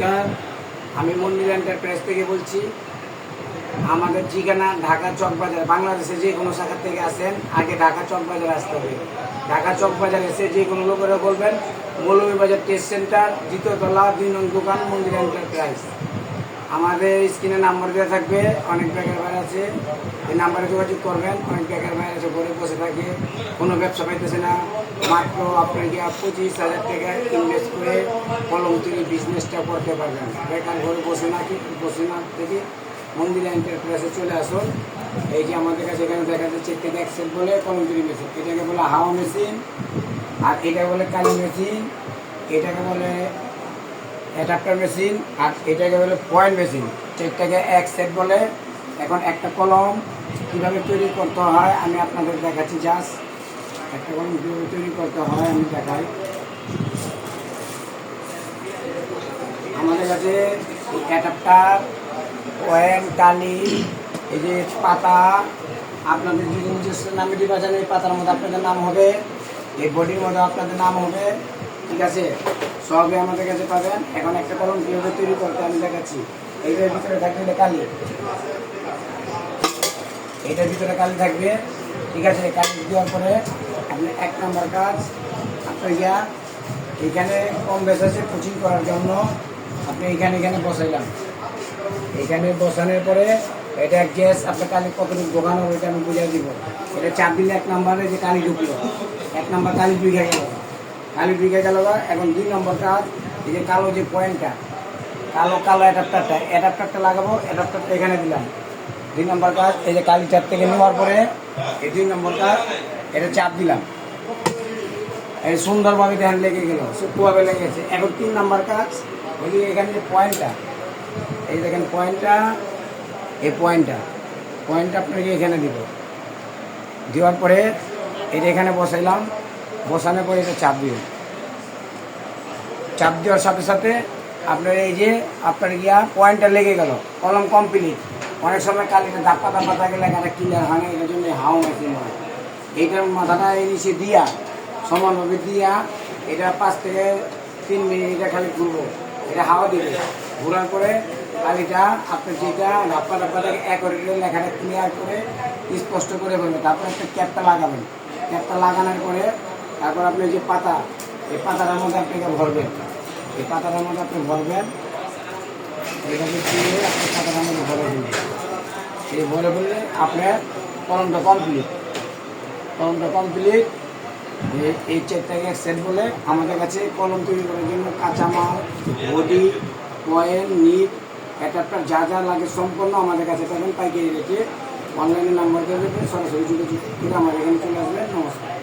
নমস্কার, আমি মন্দির এন্টারপ্রাইজ থেকে বলছি। আমাদের ঠিকানা ঢাকা চকবাজার বাংলাদেশে যে কোনো শাখা থেকে আসেন, আগে ঢাকা চকবাজার আসতে হবে। ঢাকা চকবাজার এসে যে কোনো লোকেরা বলবেন, মৌলভীবাজার টেস্ট সেন্টার দ্বিতীয় তলা, দুই নং দোকান, মন্দির এন্টারপ্রাইজ আমাদের স্ক্রিনে নাম্বার দেওয়া থাকবে, অনেক বেকার ভাই আছে, এই নাম্বারে যোগাযোগ করবেন, অনেক বেকার ভাই আছে, ঘরে বসে থাকে, কোনো ব্যবসা পাইতেছে না। মাত্র আপনাকে পঁচিশ হাজার টাকা ইনভেস্ট করে কলম তৈরি বিজনেসটা করতে পারবেন। বেকার ঘরে বসে না, কি বসে না থেকে মন্দির এন্টারপ্রাইজে চলে আসুন। এই যে আমাদের কাছে এখানে দেখা যাচ্ছে থেকে এক্সেল বলে কলম তৈরি মেশিন এটাকে বলে হাওয়া মেশিন আর এটা বলে কালি মেশিন এটাকে বলে অ্যাডাপ্টার মেশিন আর এটাকে বলে পয়েন্ট মেশিন। সেটাকে এক সেট বলে। এখন একটা কলম কীভাবে তৈরি করতে হয় আমি আপনাদের দেখাচ্ছি জাস্ট। একটা কলম কীভাবে তৈরি করতে হয় আমি দেখাই। আমাদের কাছে অ্যাডাপ্টার পয়েন্ট টালি, এই যে পাতা, আপনাদের যদি নিজস্ব নামে জানেন এই পাতার মধ্যে আপনাদের নাম হবে, এই বডির মধ্যে আপনাদের নাম হবে, ঠিক আছে? সবই আমাদের কাছে পাবেন। এখন একটা কলম কীভাবে তৈরি করতে আমি দেখাচ্ছি। এইটার ভিতরে থাকবে এটা কালি। এইটার ভিতরে কালি থাকবে। ঠিক আছে কালি দেওয়ার পরে আপনি এক নম্বর কাজ, আপনার ইয়া, এখানে কম বেশ আছে কোচিং করার জন্য। আপনি এখানে এখানে বসাইলাম। এখানে বসানোর পরে এটা গ্যাস আপনার কালি কতটুকু দোকানো ওইটা আমি বুঝিয়ে দিব। এটা চাপ দিলে এক নম্বরে যে কালি ঢুকলো, এক নম্বর কালি ঢুকে গেল। কালি ঢুকে গেল বা এখন দুই নম্বর কাজ, এই যে কালো যে পয়েন্টটা কালো কালো অ্যাডাপ্টারটা অ্যাডাপ্টারটা লাগাবো অ্যাডাপ্টারটা এখানে দিলাম। দুই নম্বর কাজ, এই যে কালি চাপ থেকে নেওয়ার পরে, এই দুই নম্বর কাজ, এটা চাপ দিলাম। এই সুন্দরভাবে ধ্যান লেগে গেল, সূক্ষ্মভাবে লেগে গেছে। এখন তিন নম্বর কাজ ওই এখানে যে পয়েন্টটা এই দেখেন পয়েন্টটা এই পয়েন্টটা পয়েন্টটা আপনাকে এখানে দিব। দেওয়ার পরে, এটা এখানে বসাইলাম। বসানোর পরে এটা চাপ দিও। চাপ দেওয়ার সাথে সাথে আপনার এই যে আপনার গিয়া পয়েন্টটা লেগে গেল, কলম কমপ্লিট অনেক সময় কালিটা ধাপ্পা ধাপ্পা থাকে লেখাটা ক্লিয়ার হয় না, এটার জন্য হাও মেশিন হয়। এইটার মাথাটা এই নিচে দিয়া, সমানভাবে দিয়া, এটা পাঁচ থেকে তিন মিনিট এটা খালি ঘুরবো, এটা হাওয়া দিবে। ঘোরার পরে কালিটা আপনার যেটা ধাপ্পা ধাপ্পা থাকে, এক লেখাটা ক্লিয়ার করে, স্পষ্ট করে বলবে। তারপরে একটা ক্যাপটা লাগাবেন। ক্যাপটা লাগানোর পরে তারপর আপনি যে পাতা, এই পাতাটার মধ্যে আপনাকে ভরবেন। এই পাতাটার মধ্যে আপনি ভরবেন, এইভাবে দিয়ে আপনি পাতাটার মধ্যে ভরে দিবেন। এই ভরে বললে আপনার কলমটা কমপ্লিট কলমটা কমপ্লিট এই চারটাকে সেট বলে আমাদের কাছে কলম তৈরি করার জন্য কাঁচামাল, বডি, কয়েন, নিট, অ্যাডাপ্টার যা যা লাগে সম্পূর্ণ আমাদের কাছে পাবেন পাইকারি রেটে। অনলাইনে নাম্বার দিয়ে দেবেন সরাসরি যোগাযোগ করে আমাদের এখানে চলে আসবেন। নমস্কার।